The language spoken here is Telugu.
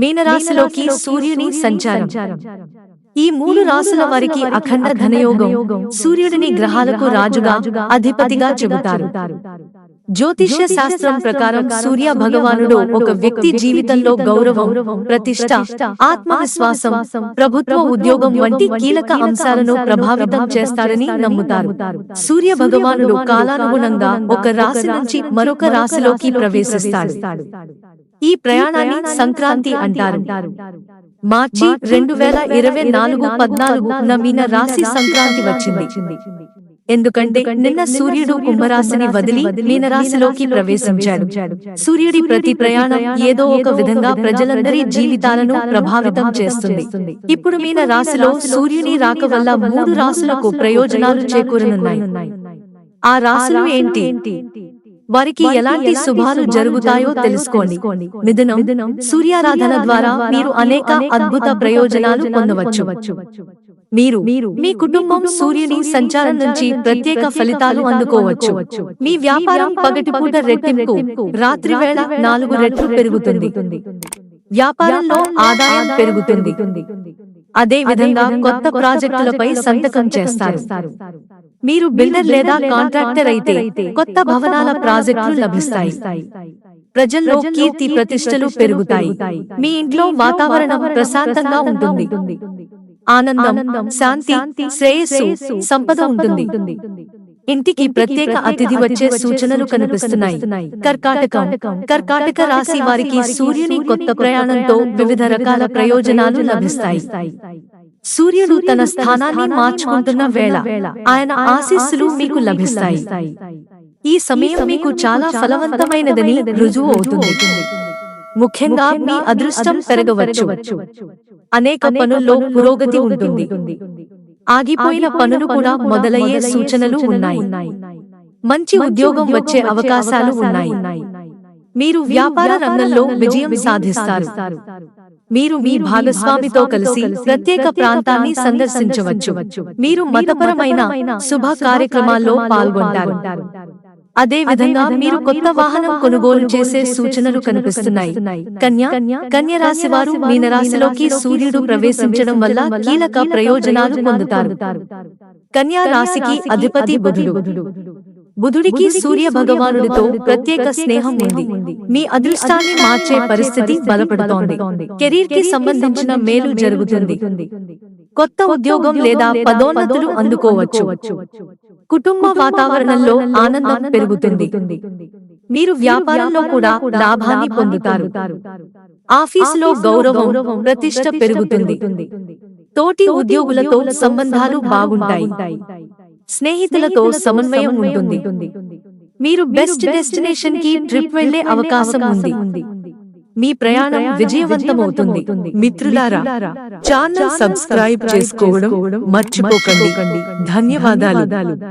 మీనరాశిలోకి సూర్యుని సంచారం. ఈ మూడు రాసుల వారికి అఖండ ధనయోగం సూర్యుడిని గ్రహాలకు రాజుగా అధిపతిగా చెబుతారు. జ్యోతిష్య శాస్త్రం ప్రకారం సూర్య భగవానుడు ఒక వ్యక్తి జీవితంలో గౌరవం ప్రతిష్ట ఆత్మవిశ్వాసం ప్రభుత్వ ఉద్యోగం వంటి కీలక అంశాలను ప్రభావితం చేస్తాడని నమ్ముతారు. సూర్య భగవానుడు కాలానుగుణంగా ఒక రాశి నుంచి మరొక రాశిలోకి ప్రవేశిస్తాడు. ఈ ప్రయాణాన్ని సంక్రాంతి అంటారు. మార్చి రెండు వేల ఇరవై నాలుగు పద్నాలుగు నమీన రాశి సంక్రాంతి వచ్చింది. ఎందుకంటే నిన్న సూర్యుడు కుంభరాశిని వదిలి మీనరాశిలోకి ప్రవేశించాడు. సూర్యుడి ప్రతి ప్రయాణం ఏదో ఒక విధంగా ప్రజలందరి జీవితాలను ప్రభావితం చేస్తుంది. ఇప్పుడు మీన రాశిలో సూర్యుని రాక వల్ల మూడు రాశులకు ప్రయోజనాలు చేకూరనున్నాయి. ఆ రాశులు ఏంటి? వారికి ఎలాంటి శుభాలు జరుగుతాయో తెలుసుకోండి. మిథునం సూర్యారాధన ద్వారా మీరు అనేక అద్భుత ప్రయోజనాలు పొందవచ్చు. మీరు మీ కుటుంబం సూర్యుని సంచారం నుంచి ప్రత్యేక ఫలితాలు అందుకోవచ్చు. మీ వ్యాపారం పగటిపూట రెట్టింపు. రాత్రి వేళ నాలుగు రెట్లు పెరుగుతుంది. వ్యాపారంలో ఆదాయం పెరుగుతుంది. అదే విధంగా కొత్త ప్రాజెక్టులపై సంతకం చేస్తారు. మీరు బిల్డర్ లేదా కాంట్రాక్టర్ అయితే కొత్త భవనాల ప్రాజెక్టులు లభిస్తాయి. ప్రజల్లో కీర్తి ప్రతిష్టలు పెరుగుతాయి. మీ ఇంట్లో వాతావరణం ప్రశాంతంగా ఉంటుంది. ఆనందం శాంతి శ్రేయస్సు సంపద ఉంటుంది. ఇంటికి ప్రత్యేక అతిథి వచ్చే సూచనలు కనిపిస్తున్నాయి. కర్కాటకం కర్కాటక రాశి వారికి సూర్యుని కొత్త ప్రయాణంతో వివిధ రకాల ప్రయోజనాలు లభిస్తాయి. సూర్యుడు తన స్థానాన్ని మార్చుకుంటున్న వేళ. ఆయన ఆశీస్సులు మీకు లభిస్తాయి. ఈ సమయం మీకు చాలా ఫలవంతమైనదని రుజువు అవుతుంది. ముఖ్యంగా మీ అదృష్టం పెరగవచ్చు. అనేక పనుల్లో పురోగతి ఉంటుంది. ఆగిపోయిన పనులు కూడా మొదలయ్యే సూచనలు ఉన్నాయి. మంచి ఉద్యోగం వచ్చే అవకాశాలు ఉన్నాయి. మీరు వ్యాపార రంగంలో విజయం సాధిస్తారు. మీరు మీ భాగస్వామితో కలిసి ప్రత్యేక ప్రాంతాన్ని సందర్శించవచ్చు. మీరు మతపరమైన శుభ కార్యక్రమాల్లో పాల్గొంటారు. అదే విధంగా మీరు కొత్త వాహనం కొనుగోలు చేసే సూచనలు కనిపిస్తున్నాయి. కన్యా కన్య రాశి వారు మీనరాశిలోకి సూర్యుడు ప్రవేశించడం వల్ల కీలక ప్రయోజనాలు పొందుతారు. కన్యా రాశికి అధిపతి బుధుడు. బుధుడికి సూర్య భగవానుడితో ప్రత్యేక స్నేహం ఉంది. మీ అదృష్టాన్ని మార్చే పరిస్థితి బలపడుతోంది. కెరీర్కి సంబంధించిన మేలు జరుగుతుంది. కొత్త ఉద్యోగం లేదా పదోన్నతులు అందుకోవచ్చు. కుటుంబ వాతావరణంలో ఆనందం పెరుగుతుంది. మీరు వ్యాపారంలో కూడా లాభాన్ని పొందుతారు. ఆఫీసులో గౌరవం ప్రతిష్ట పెరుగుతుంది. తోటి ఉద్యోగులతో సంబంధాలు బాగుంటాయి. స్నేహితులతో సమన్వయం ఉంటుంది. మీరు బెస్ట్ డెస్టినేషన్కి ట్రిప్ వెళ్ళే అవకాశం ఉంది. మీ ప్రయాణం విజయవంతమవుతుంది మిత్రులారా ఛానల్ సబ్స్క్రైబ్ చేసుకోవడం మర్చిపోకండి. ధన్యవాదాలు.